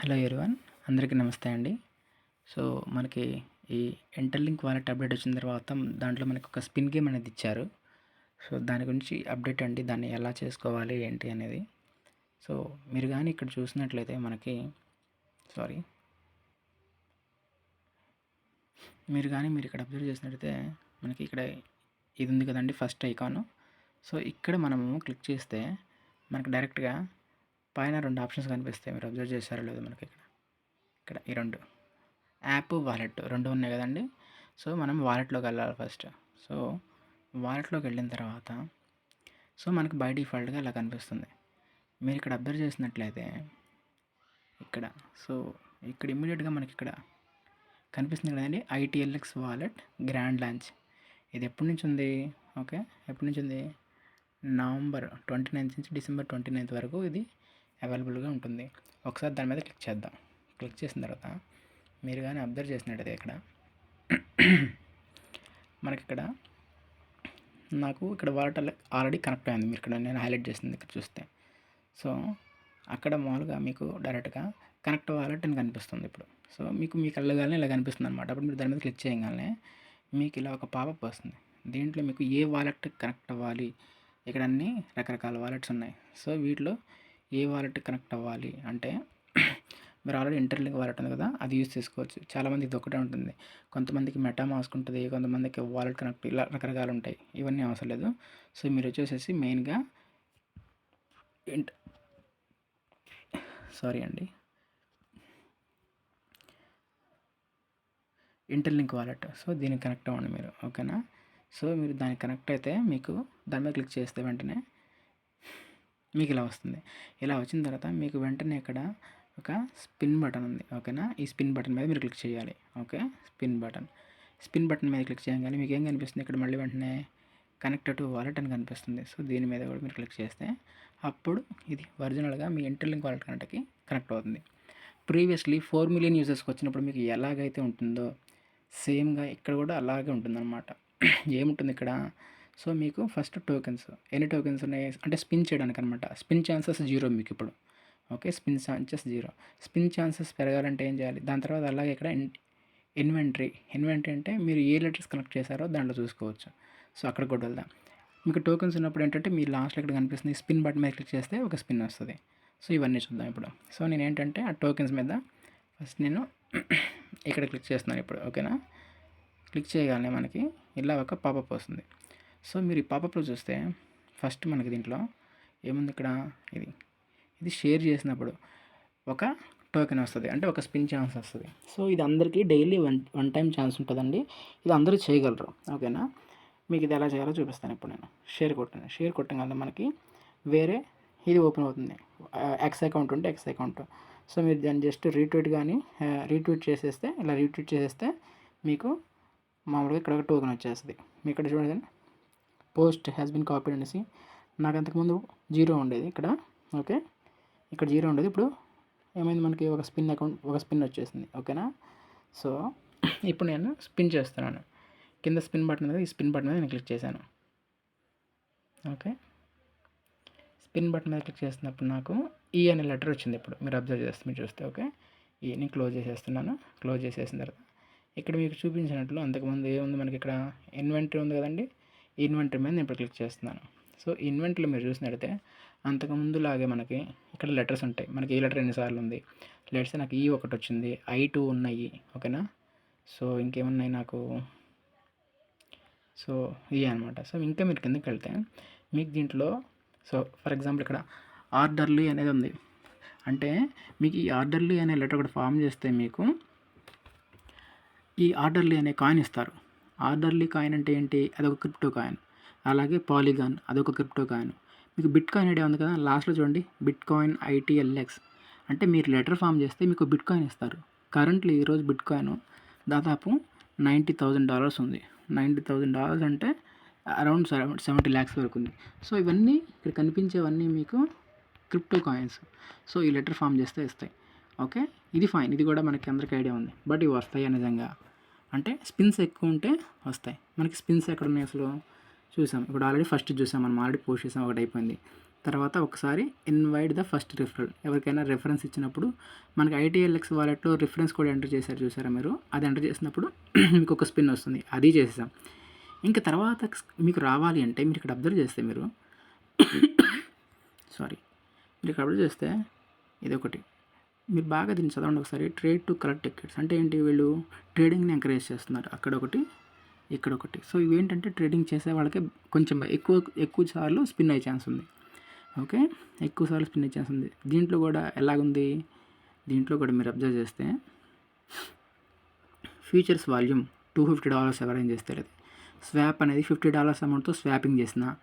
Hello everyone అందరికీ నమస్తే అండి. సో మనకి ఈ ఇంటర్లింక్ వాలెట్ అప్డేట్ వచ్చిన తర్వాత దాంట్లో మనకి ఒక స్పిన్ గేమ్ అనేది ఇచ్చారు. సో దాని గురించి అప్డేట్ అండి దాన్ని ఎలా చేసుకోవాలి ఏంటి అనేది. సో మీరు కానీ ఇక్కడ చూసినట్లయితే మనకి సారీ. మీరు కానీ మీరు ఇక్కడ అబ్జర్వ్ చేసినట్లయితే మనకి ఇక్కడ ఇది ఉంది కదండి ఫస్ట్ ఐకాన్. సో ఇక్కడ మనము క్లిక్ చేస్తే మనకు డైరెక్ట్గా పైన రెండు ఆప్షన్స్ కనిపిస్తాయి. మీరు అబ్జర్వ్ చేశారో లేదో మనకి ఇక్కడ. ఇక్కడ ఈ రెండు. App wallet. రెండు ఉన్నాయి కదండి. సో మనం వాలెట్లోకి వెళ్ళాలి ఫస్ట్. సో వాలెట్లోకి వెళ్ళిన తర్వాత సో మనకు బై డిఫాల్ట్గా ఇలా కనిపిస్తుంది. మీరు ఇక్కడ అబ్జర్వ్ చేసినట్లయితే ఇక్కడ. సో ఇక్కడ ఇమ్మీడియట్గా మనకి ఇక్కడ కనిపిస్తుంది కదండి. ITLX wallet grand launch. ఇది ఎప్పటి నుంచి ఉంది? ఓకే. ఎప్పటి నుంచి ఉంది? నవంబర్ ట్వంటీ నైన్త్ నుంచి డిసెంబర్ ట్వంటీ నైన్త్ వరకు ఇది అవైలబుల్గా ఉంటుంది. ఒకసారి దాని మీద క్లిక్ చేద్దాం. క్లిక్ చేసిన తర్వాత మీరు కానీ అబ్జర్వ్ చేసినట్టయితే ఇక్కడ మనకి ఇక్కడ నాకు ఇక్కడ వాలెట్ ఆల్రెడీ కనెక్ట్ అయింది. మీరు ఇక్కడ నేను హైలైట్ చేసింది ఇక్కడ చూస్తే. సో అక్కడ మామూలుగా మీకు డైరెక్ట్గా కనెక్ట్ వాలెట్ అని కనిపిస్తుంది ఇప్పుడు. సో మీకు మీకు వెళ్ళగానే ఇలా కనిపిస్తుంది అనమాట అప్పుడు మీరు దాని మీద క్లిక్ చేయగానే మీకు ఇలా ఒక పాపప్ వస్తుంది. దీంట్లో మీకు ఏ వాలెట్ కనెక్ట్ అవ్వాలి? ఇక్కడ అన్ని రకరకాల వాలెట్స్ ఉన్నాయి. సో వీటిలో ఏ వాలెట్ కనెక్ట్ అవ్వాలి అంటే మీరు ఆల్రెడీ ఇంటర్లింక్ వాలెట్ ఉంది కదా అది యూస్ చేసుకోవచ్చు. చాలామంది ఇది ఒకటే ఉంటుంది. కొంతమందికి మెటా మాస్క్ ఉంటుంది కొంతమందికి వాలెట్ కనెక్ట్ ఇలా రకరకాలు ఉంటాయి. ఇవన్నీ అవసరం లేదు. సో మీరు వచ్చేసేసి మెయిన్గా ఇంట్ సారీ అండి. Interlink wallet. సో దీనికి కనెక్ట్ అవ్వండి మీరు. ఓకేనా? సో మీరు దానికి కనెక్ట్ అయితే మీకు దాని మీద క్లిక్ చేస్తే వెంటనే మీకు ఇలా వస్తుంది. ఇలా వచ్చిన తర్వాత మీకు వెంటనే ఇక్కడ ఒక స్పిన్ బటన్ ఉంది. ఓకేనా? ఈ స్పిన్ బటన్ మీద మీరు క్లిక్ చేయాలి. Okay? Spin button. Spin button మీద క్లిక్ చేయగానే మీకు ఏం కనిపిస్తుంది? ఇక్కడ మళ్ళీ వెంటనే కనెక్టెడ్ టు వాలెట్ అని కనిపిస్తుంది. సో దీని మీద కూడా మీరు క్లిక్ చేస్తే అప్పుడు ఇది ఒరిజినల్గా మీ ఇంటర్లింక్ వాలెట్ కనెక్ట్కి కనెక్ట్ అవుతుంది. ప్రీవియస్లీ ఫోర్ మిలియన్ యూజర్స్కి వచ్చినప్పుడు మీకు ఎలాగైతే ఉంటుందో సేమ్గా ఇక్కడ కూడా అలాగే ఉంటుందన్నమాట. ఏముంటుంది ఇక్కడ? సో మీకు ఫస్ట్ టోకెన్స్ ఎన్ని టోకెన్స్ ఉన్నాయి? అంటే స్పిన్ చేయడానికి అనమాట స్పిన్ ఛాన్సెస్ జీరో మీకు ఇప్పుడు. Okay spin chances zero. Spin chances పెరగాలంటే ఏం చేయాలి? దాని తర్వాత అలాగే ఇక్కడ ఇన్వెంటరీ. ఇన్వెంటరీ అంటే మీరు ఏ లెటర్స్ కనెక్ట్ చేశారో దాంట్లో చూసుకోవచ్చు. సో అక్కడ కూడా వెళ్దాం. మీకు టోకెన్స్ ఉన్నప్పుడు ఏంటంటే మీ లాస్ట్లో ఇక్కడ కనిపిస్తుంది. స్పిన్ బటన్ మీద క్లిక్ చేస్తే ఒక స్పిన్ వస్తుంది. సో ఇవన్నీ చూద్దాం ఇప్పుడు. సో నేను ఏంటంటే ఆ టోకెన్స్ మీద ఫస్ట్ నేను ఇక్కడ క్లిక్ చేస్తున్నాను ఇప్పుడు. ఓకేనా? క్లిక్ చేయగానే మనకి ఇలా ఒక పాపప్ వస్తుంది. సో మీరు ఈ పాపప్లో చూస్తే ఫస్ట్ మనకి దీంట్లో ఏముంది ఇక్కడ? ఇది. ఇది షేర్ చేసినప్పుడు ఒక టోకెన్ వస్తుంది. అంటే ఒక స్పిన్ ఛాన్స్ వస్తుంది. సో ఇది అందరికీ daily one one time chance ఉంటుందండి. ఇది అందరూ చేయగలరు. ఓకేనా? మీకు ఇది ఎలా చేయాలో చూపిస్తాను ఇప్పుడు నేను. షేర్ కొట్టాను షేర్ కొట్టగానే మనకి వేరే ఇది ఓపెన్ అవుతుంది. ఎక్స్ అకౌంట్ ఉంటే ఎక్స్ అకౌంట్. సో మీరు దాన్ని జస్ట్ రీట్వీట్ కానీ రీట్వీట్ చేసేస్తే ఇలా రీట్వీట్ చేసేస్తే మీకు మామూలుగా ఇక్కడ ఒక టోకెన్ వచ్చేస్తుంది. మీ ఇక్కడ చూడండి. పోస్ట్ హ్యాస్ బిన్ కాపీడ్ అనేసి నాకు అంతకుముందు జీరో ఉండేది ఇక్కడ. ఓకే? ఇక్కడ జీరో ఉండేది. ఇప్పుడు ఏమైంది మనకి? ఒక స్పిన్ అకౌంట్ ఒక స్పిన్ వచ్చేసింది. ఓకేనా? సో ఇప్పుడు నేను స్పిన్ చేస్తున్నాను. కింద స్పిన్ బటన్ మీద ఈ స్పిన్ బటన్ మీద నేను క్లిక్ చేశాను. ఓకే? స్పిన్ బటన్ మీద క్లిక్ చేసినప్పుడు నాకు ఈ అనే లెటర్ వచ్చింది ఇప్పుడు. మీరు అబ్జర్వ్ చేస్తే మీరు చూస్తే ఓకే? ఈ నేను క్లోజ్ చేసేస్తున్నాను. క్లోజ్ చేసేసిన తర్వాత ఇక్కడ మీకు చూపించినట్లు అంతకుముందు ఏముంది? మనకి ఇక్కడ ఇన్వెంటరీ ఉంది కదండి. ఇన్వెంటరీ మీద నేను ఇప్పుడు క్లిక్ చేస్తున్నాను. సో ఇన్వెంటరీలో మీరు చూసినట్టయితే అంతకుముందు లాగే మనకి ఇక్కడ లెటర్స్ ఉంటాయి. మనకి ఏ లెటర్ ఎన్నిసార్లు ఉంది? లెటర్స్ నాకు ఈ ఒకటి వచ్చింది. ఐ టూ ఉన్నాయి. ఓకేనా? సో ఇంకేమున్నాయి నాకు? సో ఇవి అనమాట సో ఇంకా మీరు కిందకి వెళ్తే మీకు దీంట్లో సో ఫర్ ఎగ్జాంపుల్ ఇక్కడ ఆర్డర్లు అనేది ఉంది. అంటే మీకు ఈ ఆర్డర్లు అనే లెటర్ ఒకటి ఫామ్ చేస్తే మీకు ఈ ఆర్డర్లు అనే కాయిన్ ఇస్తారు. ఆర్డర్లీ కాయిన్ అంటే ఏంటి? అదొక క్రిప్టో కాయిన్. అలాగే పాలిగాన్ అదొక క్రిప్టో కాయిన్. మీకు బిట్ కాయిన్ ఐడియా ఉంది కదా? లాస్ట్లో చూడండి. Bitcoin ITLX. అంటే మీరు లెటర్ ఫామ్ చేస్తే మీకు బిట్ కాయిన్ ఇస్తారు. కరెంట్లీ ఈరోజు బిట్ కాయిన్ దాదాపు నైంటీ థౌజండ్ డాలర్స్ ఉంది. నైంటీ థౌజండ్ డాలర్స్ అంటే అరౌండ్ సెవెంటీ ల్యాక్స్ వరకు ఉంది. సో ఇవన్నీ ఇక్కడ కనిపించేవన్నీ మీకు క్రిప్టో కాయిన్స్. సో ఈ లెటర్ ఫామ్ చేస్తే ఇస్తాయి. ఓకే? ఇది ఫైన్. ఇది కూడా మనకి అందరికీ ఐడియా ఉంది. బట్ ఇవి వస్తాయి నిజంగా? అంటే స్పిన్స్ ఎక్కువ ఉంటే వస్తాయి. మనకి స్పిన్స్ ఎక్కడ ఉన్నాయి అసలు చూసాం. ఇప్పుడు ఆల్రెడీ ఫస్ట్ చూసాం మనం ఆల్రెడీ పోస్ట్ చేసాం ఒకటి అయిపోయింది. తర్వాత ఒకసారి ఇన్వైట్ ద ఫస్ట్ రిఫరల్ ఎవరికైనా రెఫరెన్స్ ఇచ్చినప్పుడు మనకి ఐటీఎల్ఎక్స్ వాలెట్లో రిఫరెన్స్ కోడ్ ఎంటర్ చేశారు చూసారా మీరు? అది ఎంటర్ చేసినప్పుడు మీకు ఒక స్పిన్ వస్తుంది. అది చేసేసాం. ఇంకా తర్వాత మీకు రావాలి అంటే మీరు ఇక్కడ అబ్జర్వ్ చేస్తే మీరు సారీ మీరు ఇక్కడ అబ్జర్వ్ చేస్తే ఇది ఒకటి మీరు బాగా దీన్ని చదవండి ఒకసారి. Trade to collect tickets. అంటే ఏంటి వీళ్ళు? ట్రేడింగ్ని ఎంకరేజ్ చేస్తున్నారు. అక్కడ ఒకటి ఇక్కడ ఒకటి. సో ఇవేంటంటే ట్రేడింగ్ చేసే వాళ్ళకి కొంచెం ఎక్కువ ఎక్కువ సార్లు స్పిన్ అయ్యే ఛాన్స్ ఉంది. ఓకే? ఎక్కువ సార్లు స్పిన్ అయ్యే ఛాన్స్ ఉంది. దీంట్లో కూడా ఎలాగుంది? దీంట్లో కూడా మీరు అబ్జర్వ్ చేస్తే futures volume two fifty dollars ఎవరైనా చేస్తారు స్వాప్ అనేది ఫిఫ్టీ డాలర్స్ అమౌంట్తో స్వాపింగ్ చేసిన.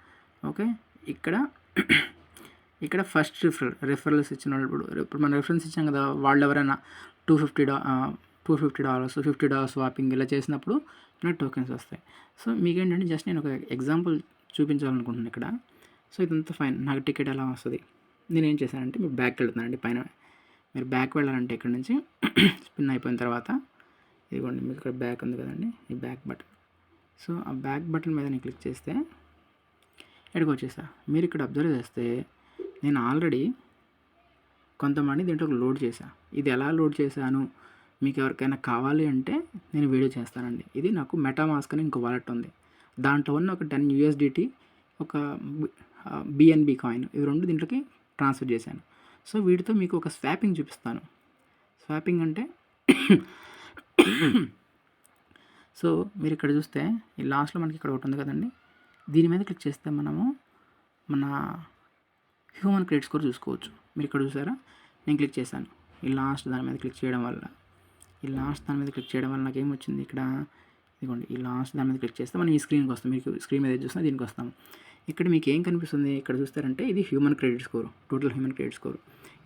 ఓకే? ఇక్కడ ఇక్కడ ఫస్ట్ రిఫర్ రిఫరల్స్ ఇచ్చిన వాళ్ళు ఇప్పుడు ఇప్పుడు మనం రిఫరెన్స్ ఇచ్చాం కదా వాళ్ళు ఎవరైనా టూ ఫిఫ్టీ డా two fifty dollars fifty dollars swapping ఇలా చేసినప్పుడు ఇలా టోకెన్స్ వస్తాయి. సో మీకేంటంటే జస్ట్ నేను ఒక ఎగ్జాంపుల్ చూపించాలనుకుంటున్నాను ఇక్కడ. సో ఇదంతా ఫైన్ నాకు టికెట్ ఎలా వస్తుంది? నేను ఏం చేశానంటే మీరు బ్యాక్ వెళ్తున్నానండి పైన. మీరు బ్యాక్ వెళ్ళాలంటే ఇక్కడ నుంచి స్పిన్ అయిపోయిన తర్వాత ఇదిగోండి మీకు ఇక్కడ బ్యాక్ ఉంది కదండి ఈ బ్యాక్ బటన్ సో ఆ బ్యాక్ బటన్ మీద నేను క్లిక్ చేస్తే ఎక్కడికి వచ్చేసా మీరు ఇక్కడ అబ్జర్వ్ చేస్తే నేను ఆల్రెడీ కొంతమంది దీంట్లో లోడ్ చేశా. ఇది ఎలా లోడ్ చేశాను? మీకు ఎవరికైనా కావాలి అంటే నేను వీడియో చేస్తానండి. ఇది నాకు మెటామాస్క్ అని ఇంకో వాలెట్ ఉంది. దాంట్లో ఉన్న ఒక టెన్ యూఎస్డిటీ ఒక బిఎన్బి కాయిన్ ఇవి రెండు దీంట్లోకి ట్రాన్స్ఫర్ చేశాను. సో వీటితో మీకు ఒక స్వాపింగ్ చూపిస్తాను. స్వాపింగ్ అంటే సో మీరు ఇక్కడ చూస్తే ఈ లాస్ట్లో మనకి ఇక్కడ ఒకటి ఉంది కదండి. దీని మీద క్లిక్ చేస్తే మనము మన హ్యూమన్ క్రెడిట్ స్కోర్ చూసుకోవచ్చు. మీరు ఇక్కడ చూసారా? నేను క్లిక్ చేశాను. ఈ లాస్ట్ దాని మీద క్లిక్ చేయడం వల్ల. ఈ లాస్ట్ దాని మీద క్లిక్ చేయడం వల్ల నాకు ఏమొచ్చింది ఇక్కడ? ఇదిగోండి ఈ లాస్ట్ దాని మీద క్లిక్ చేస్తే మనం ఈ స్క్రీన్కి వస్తాం. మీకు స్క్రీన్ మీద చూస్తే దీనికి వస్తాం. ఇక్కడ మీకు ఏం కనిపిస్తుంది? ఇక్కడ చూస్తారంటే ఇది human credit score. Total human credit score.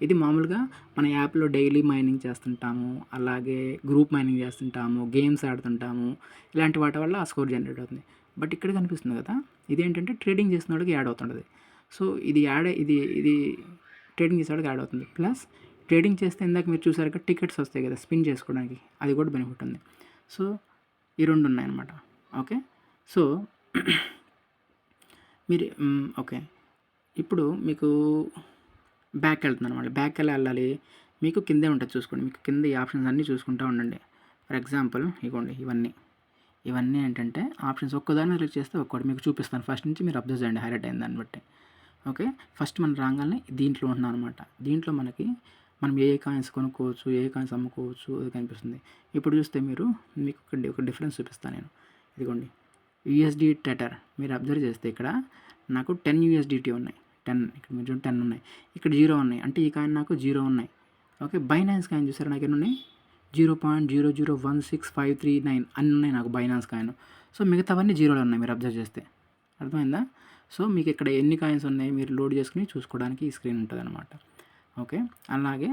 ఇది మామూలుగా మన యాప్లో డైలీ మైనింగ్ చేస్తుంటాము. అలాగే గ్రూప్ మైనింగ్ చేస్తుంటాము. గేమ్స్ ఆడుతుంటాము. ఇలాంటి వాటి వల్ల ఆ స్కోర్ జనరేట్ అవుతుంది. బట్ ఇక్కడ కనిపిస్తుంది కదా? ఇదేంటంటే ట్రేడింగ్ చేసిన వాడికి యాడ్ అవుతుంటుంది. సో ఇది యాడ్ ఇది ఇది ట్రేడింగ్ చేసేవాడికి యాడ్ అవుతుంది. ప్లస్ ట్రేడింగ్ చేస్తే ఇందాక మీరు చూసారు టికెట్స్ వస్తాయి కదా స్పిన్ చేసుకోవడానికి. అది కూడా బెనిఫిట్ ఉంది. సో ఈ రెండు ఉన్నాయన్నమాట. ఓకే సో మీరు ఓకే ఇప్పుడు మీకు బ్యాక్ వెళ్తుంది అనమాట బ్యాక్ ఎలా వెళ్ళాలి? మీకు కిందే ఉంటుంది చూసుకోండి. మీకు కింద ఈ ఆప్షన్స్ అన్నీ చూసుకుంటూ ఉండండి. ఫర్ ఎగ్జాంపుల్ ఇవ్వండి ఇవన్నీ. ఇవన్నీ ఏంటంటే ఆప్షన్స్ ఒక్కదాన్ని క్లిక్ చేస్తే ఒక్కటి మీకు చూపిస్తాను. ఫస్ట్ నుంచి మీరు అబ్జర్వ్ చేయండి హైలైట్ అయిన దాన్ని బట్టి. ఓకే? ఫస్ట్ మనం రాగానే దీంట్లో ఉంటున్నాం అనమాట దీంట్లో మనకి మనం ఏ కాయిన్స్ కొనుక్కోవచ్చు ఏ కాయిన్స్ అమ్ముకోవచ్చు అది కనిపిస్తుంది. ఇప్పుడు చూస్తే మీరు మీకు ఒక డిఫరెన్స్ చూపిస్తాను నేను. ఇదిగోండి. యూఎస్డి టెటర్ మీరు అబ్జర్వ్ చేస్తే ఇక్కడ నాకు టెన్ యూఎస్డిటీ ఉన్నాయి. టెన్ ఇక్కడ మీరు టెన్ ఉన్నాయి. ఇక్కడ జీరో ఉన్నాయి. అంటే ఈ కాయిన్ నాకు జీరో ఉన్నాయి. ఓకే? బైనాన్స్ కాయిన్ చూసారా నాకు ఎన్ని ఉన్నాయి? Zero point zero zero one six five three nine అన్నీ ఉన్నాయి నాకు బైనాన్స్ కాయిన్. సో మిగతావన్నీ జీరోలో ఉన్నాయి మీరు అబ్జర్వ్ చేస్తే. అర్థమైందా? సో మీకు ఇక్కడ ఎన్ని కాయిన్స్ ఉన్నాయి మీరు లోడ్ చేసుకుని చూసుకోవడానికి ఈ స్క్రీన్ ఉంటుంది అనమాట ఓకే? అలాగే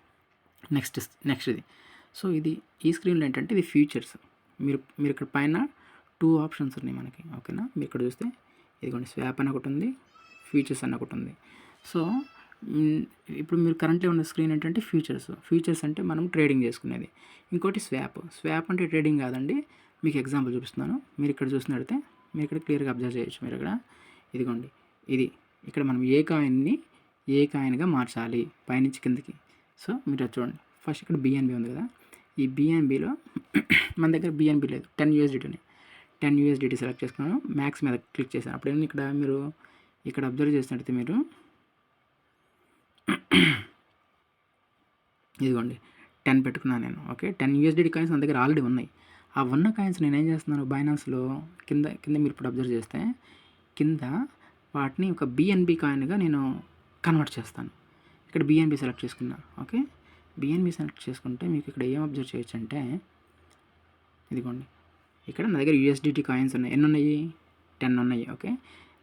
నెక్స్ట్ నెక్స్ట్ ఇది. సో ఇది ఈ స్క్రీన్లో ఏంటంటే ఇది ఫ్యూచర్స్. మీరు మీరు ఇక్కడ పైన టూ ఆప్షన్స్ ఉన్నాయి మనకి. ఓకేనా? మీరు ఇక్కడ చూస్తే ఇదిగోండి స్వాప్ అని ఒకటి ఉంది ఫ్యూచర్స్ అని ఒకటి ఉంది. సో ఇప్పుడు మీరు కరెంట్లీ ఉన్న స్క్రీన్ ఏంటంటే ఫ్యూచర్స్. ఫ్యూచర్స్ అంటే మనం ట్రేడింగ్ చేసుకునేది. ఇంకోటి స్వాప్. స్వాప్ అంటే ట్రేడింగ్ కాదండి. మీకు ఎగ్జాంపుల్ చూపిస్తున్నాను. మీరు ఇక్కడ చూసినట్టయితే మీరు ఇక్కడ క్లియర్గా అబ్జర్వ్ చేయొచ్చు మీరు ఇక్కడ. ఇదిగోండి. ఇది ఇక్కడ మనం ఏ కాయిన్ని ఏ కాయిన్గా మార్చాలి? పైనుంచి కిందకి. సో మీరు చూడండి. ఫస్ట్ ఇక్కడ బిఎన్బి ఉంది కదా. ఈ బిఎన్బిలో మన దగ్గర బిఎన్బి లేదు. టెన్ యూఎస్డిటీ ఉన్నాయి. టెన్ యూఎస్డిటీ సెలెక్ట్ చేసుకున్నాను. మ్యాక్స్ మీద క్లిక్ చేశాను. అప్పుడు ఇక్కడ మీరు ఇక్కడ అబ్జర్వ్ చేసినట్టయితే మీరు ఇదిగోండి. టెన్ పెట్టుకున్నాను నేను. ఓకే? టెన్ యూఎస్డిటీ కాయిన్స్ నా దగ్గర ఆల్రెడీ ఉన్నాయి. ఆ ఉన్న కాయిన్స్ నేను ఏం చేస్తున్నాను? బైనాన్స్లో కింద కింద మీరు ఇప్పుడు అబ్జర్వ్ చేస్తే కింద వాటిని ఒక బిఎన్బి కాయిన్గా నేను కన్వర్ట్ చేస్తాను. ఇక్కడ బిఎన్బి సెలెక్ట్ చేసుకున్నా ఓకే? బిఎన్బి సెలెక్ట్ చేసుకుంటే మీకు ఇక్కడ ఏం అబ్జర్వ్ చేయొచ్చు అంటే ఇదిగోండి. ఇక్కడ నా దగ్గర యూఎస్డిటీ కాయిన్స్ ఉన్నాయి. ఎన్ని ఉన్నాయి? టెన్ ఉన్నాయి ఓకే?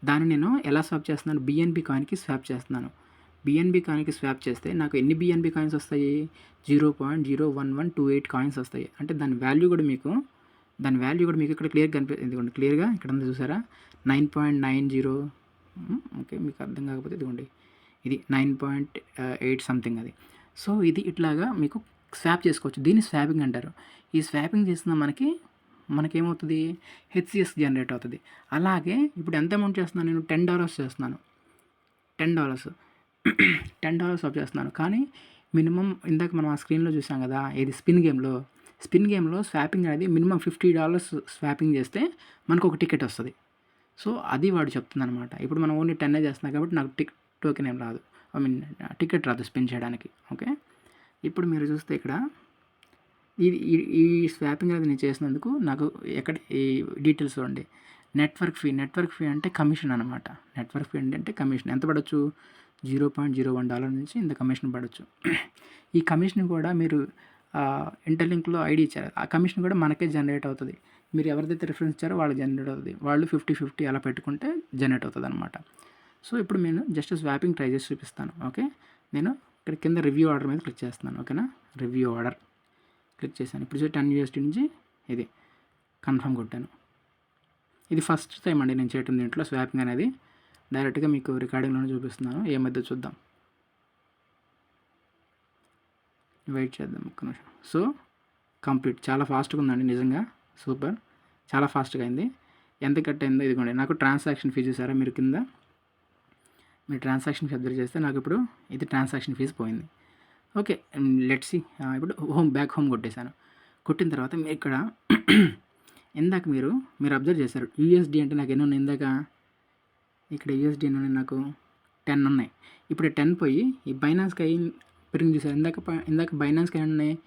దాన్ని నేను ఎలా స్వాప్ చేస్తున్నాను? బిఎన్బి కాయిన్కి స్వాప్ చేస్తున్నాను. బిఎన్బి కాయిన్కి స్వాప్ చేస్తే నాకు ఎన్ని బిఎన్బి కాయిన్స్ వస్తాయి? Zero point zero one one two eight coins వస్తాయి. అంటే దాని వాల్యూ కూడా మీకు దాని వాల్యూ కూడా మీకు ఇక్కడ క్లియర్ కనిపి ఇదిగోండి క్లియర్గా ఇక్కడ చూసారా? Nine point nine zero okay మీకు అర్థం కాకపోతే ఇదిగోండి. ఇది నైన్ పాయింట్ ఎయిట్ సంథింగ్ అది. సో ఇది ఇట్లాగా మీకు స్వాప్ చేసుకోవచ్చు. దీన్ని స్వాపింగ్ అంటారు. ఈ స్వాపింగ్ చేసిన మనకి మనకేమవుతుంది? హెచ్సిఎస్ జనరేట్ అవుతుంది. అలాగే ఇప్పుడు ఎంత అమౌంట్ చేస్తున్నాను నేను? టెన్ డాలర్స్ చేస్తున్నాను. Ten dollars ten dollars swap చేస్తున్నాను. కానీ మినిమం ఇందాక మనం ఆ స్క్రీన్లో చూసాం కదా ఇది స్పిన్ గేమ్లో స్పిన్ గేమ్లో స్వాపింగ్ అనేది మినిమం ఫిఫ్టీ డాలర్స్ స్వాపింగ్ చేస్తే మనకు ఒక టికెట్ వస్తుంది. సో అది వాడు చెప్తుందనమాట ఇప్పుడు మనం ఓన్లీ టెన్నే చేస్తున్నాం కాబట్టి నాకు టిక్ టోకెన్ ఏం రాదు. ఐ మీన్ టికెట్ రాదు స్పిన్ చేయడానికి. ఓకే? ఇప్పుడు మీరు చూస్తే ఇక్కడ ఇది ఈ స్వాపింగ్ అనేది నేను చేసినందుకు నాకు ఎక్కడ ఈ డీటెయిల్స్ చూడండి. నెట్వర్క్ ఫీ నెట్వర్క్ ఫీ అంటే కమిషన్ అనమాట నెట్వర్క్ ఫీ అంటే కమిషన్ ఎంత పడవచ్చు zero point zero one dollar నుంచి ఇంత కమిషన్ పడవచ్చు ఈ కమిషన్ కూడా మీరు ఇంటర్లింక్లో ఐడి ఇచ్చారు. ఆ కమిషన్ కూడా మనకే జనరేట్ అవుతుంది. మీరు ఎవరిదైతే రిఫరెన్స్ ఇచ్చారో వాళ్ళు జనరేట్ అవుతుంది. వాళ్ళు ఫిఫ్టీ ఫిఫ్టీ అలా పెట్టుకుంటే జనరేట్ అవుతుంది అనమాట సో ఇప్పుడు నేను జస్ట్ స్వాపింగ్ ట్రై చేసి చూపిస్తాను. ఓకే? నేను ఇక్కడ కింద రివ్యూ ఆర్డర్ మీద క్లిక్ చేస్తున్నాను. ఓకేనా? రివ్యూ ఆర్డర్ క్లిక్ చేశాను. ఇప్పుడు టెన్ యూఎస్టీ నుంచి ఇది. కన్ఫర్మ్ కొట్టాను. ఇది ఫస్ట్ టైం అండి నేను చేయటం దీంట్లో. స్వాపింగ్ అనేది డైరెక్ట్గా మీకు రికార్డింగ్లోనే చూపిస్తున్నాను. ఏ మధ్య చూద్దాం. వెయిట్ చేద్దాం ఒక్క నిమిషం. So complete. చాలా ఫాస్ట్గా ఉందండి నిజంగా. సూపర్. చాలా ఫాస్ట్గా అయింది. ఎంత కట్ అయిందో ఇదిగోండి. నాకు ట్రాన్సాక్షన్ ఫీజు ఇస్తారా మీరు కింద? మీరు ట్రాన్సాక్షన్ ఫీ అబ్జర్వ్ చేస్తే నాకు ఇప్పుడు ఇది ట్రాన్సాక్షన్ ఫీజు పోయింది. ఓకే. లెట్సి ఇప్పుడు హోమ్ బ్యాక్ హోమ్ కొట్టేశాను. కొట్టిన తర్వాత మీరు ఇక్కడ ఇందాక మీరు మీరు అబ్జర్వ్ చేశారు. యూఎస్డి అంటే నాకు ఎన్నో ఇందాక? ఇక్కడ యూఎస్డి నుండి నాకు టెన్ ఉన్నాయి. ఇప్పుడు టెన్ పోయి ఈ బైనాన్స్కి అయి పెరిగి చూసారు? ఇందాక ఇందాక బైనాన్స్కి ఎన్ని ఉన్నాయి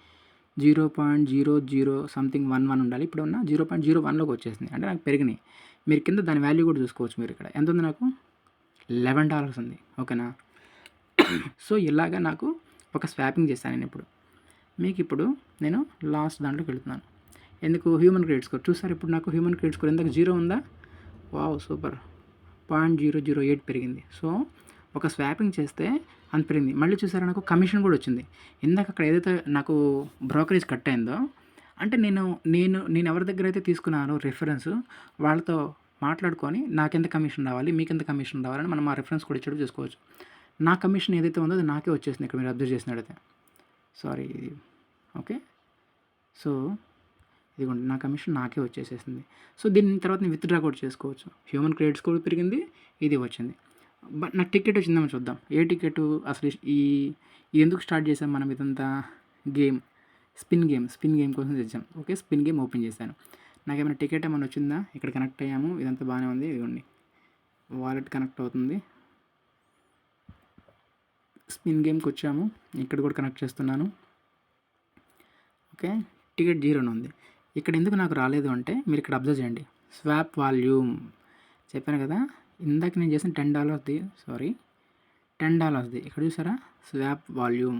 zero point zero zero something one one ఉండాలి. ఇప్పుడు ఉన్న జీరో పాయింట్ జీరో వన్లోకి వచ్చేసింది. అంటే నాకు పెరిగినాయి. మీరు కింద దాని వాల్యూ కూడా చూసుకోవచ్చు మీరు ఇక్కడ. ఎంత ఉంది నాకు? లెవెన్ డాలర్స్ ఉంది. ఓకేనా? సో ఇలాగా నాకు ఒక స్వాపింగ్ చేశాను నేను ఇప్పుడు. మీకు ఇప్పుడు నేను లాస్ట్ దాంట్లోకి వెళుతున్నాను. ఎందుకు? హ్యూమన్ క్రెడిట్ స్కోర్ చూసారు? ఇప్పుడు నాకు హ్యూమన్ క్రెడిట్ స్కోర్ ఎందుకు జీరో ఉందా? Wow super point zero zero eight పెరిగింది. సో ఒక స్వాపింగ్ చేస్తే అంత పెరిగింది. మళ్ళీ చూసారా నాకు కమిషన్ కూడా వచ్చింది. ఇందాక అక్కడ ఏదైతే నాకు బ్రోకరేజ్ కట్ అయిందో అంటే నేను నేను నేను ఎవరి దగ్గర అయితే తీసుకున్నానో రిఫరెన్స్ వాళ్ళతో మాట్లాడుకొని నాకెంత కమిషన్ రావాలి మీకెంత కమిషన్ రావాలని మనం ఆ రిఫరెన్స్ కూడా ఇచ్చేటప్పుడు చూసుకోవచ్చు. నా కమిషన్ ఏదైతే ఉందో అది నాకే వచ్చేసింది ఇక్కడ మీరు అబ్జర్వ్ చేసినట్టయితే. సారీ ఇది ఓకే సో ఇదిగోండి నా కమిషన్ నాకే వచ్చేసేసింది. సో దీని తర్వాత నేను విత్డ్రా కూడా చేసుకోవచ్చు. హ్యూమన్ క్రెడిట్స్ కూడా పెరిగింది ఇది వచ్చింది. బట్ నాకు టికెట్ వచ్చిందేమో చూద్దాం. ఏ టికెట్ అసలు ఈ ఎందుకు స్టార్ట్ చేసాం మనం ఇదంతా? Game. Spin game. Spin game కోసం తెచ్చాం ఓకే స్పిన్ గేమ్ ఓపెన్ చేశాను. నాకేమైనా టికెట్ ఏమైనా వచ్చిందా? ఇక్కడ కనెక్ట్ అయ్యాము ఇదంతా బాగానే ఉంది. ఇదిగోండి వాలెట్ కనెక్ట్ అవుతుంది. స్పిన్ గేమ్కి వచ్చాము. ఇక్కడ కూడా కనెక్ట్ చేస్తున్నాను. ఓకే టికెట్ జీరోని ఉంది. ఇక్కడ ఎందుకు నాకు రాలేదు అంటే మీరు ఇక్కడ అబ్జర్వ్ చేయండి. స్వాప్ వాల్యూమ్ చెప్పాను కదా ఇందాక నేను చేసిన టెన్ డాలర్స్ది సారీ టెన్ డాలర్స్ది ఇక్కడ చూసారా? Swap volume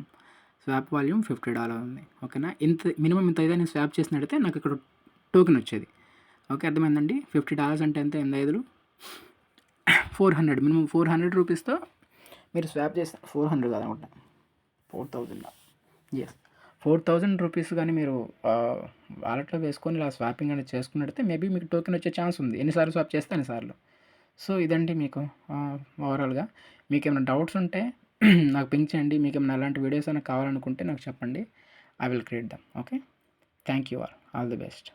swap volume fifty dollar ఉంది. ఓకేనా ఇంత మినిమం ఇంత అయితే నేను స్వాప్ చేసినట్టయితే నాకు ఇక్కడ టోకెన్ వచ్చేది. ఓకే అర్థమైందండి? ఫిఫ్టీ డాలర్స్ అంటే ఎంత? ఎంత ఐదులు? Four hundred minimum four hundred రూపీస్తో మీరు స్వాప్ చేస్తే four hundred కాదనుకుంటా. Four thousand yes four thousand rupees కానీ మీరు వాలెట్లో వేసుకొని ఇలా స్వాపింగ్ అనేది చేసుకున్నట్టయితే మేబీ మీకు టోకెన్ వచ్చే ఛాన్స్ ఉంది. ఎన్నిసార్లు స్వాప్ చేస్తే అన్నిసార్లు. సో ఇదండి మీకు ఓవరాల్గా. మీకు ఏమైనా డౌట్స్ ఉంటే నాకు పింక్ చేయండి. మీకు ఏమైనా అలాంటి వీడియోస్ అయినా కావాలనుకుంటే నాకు చెప్పండి. I will create them. Okay? Thank you all. All the best.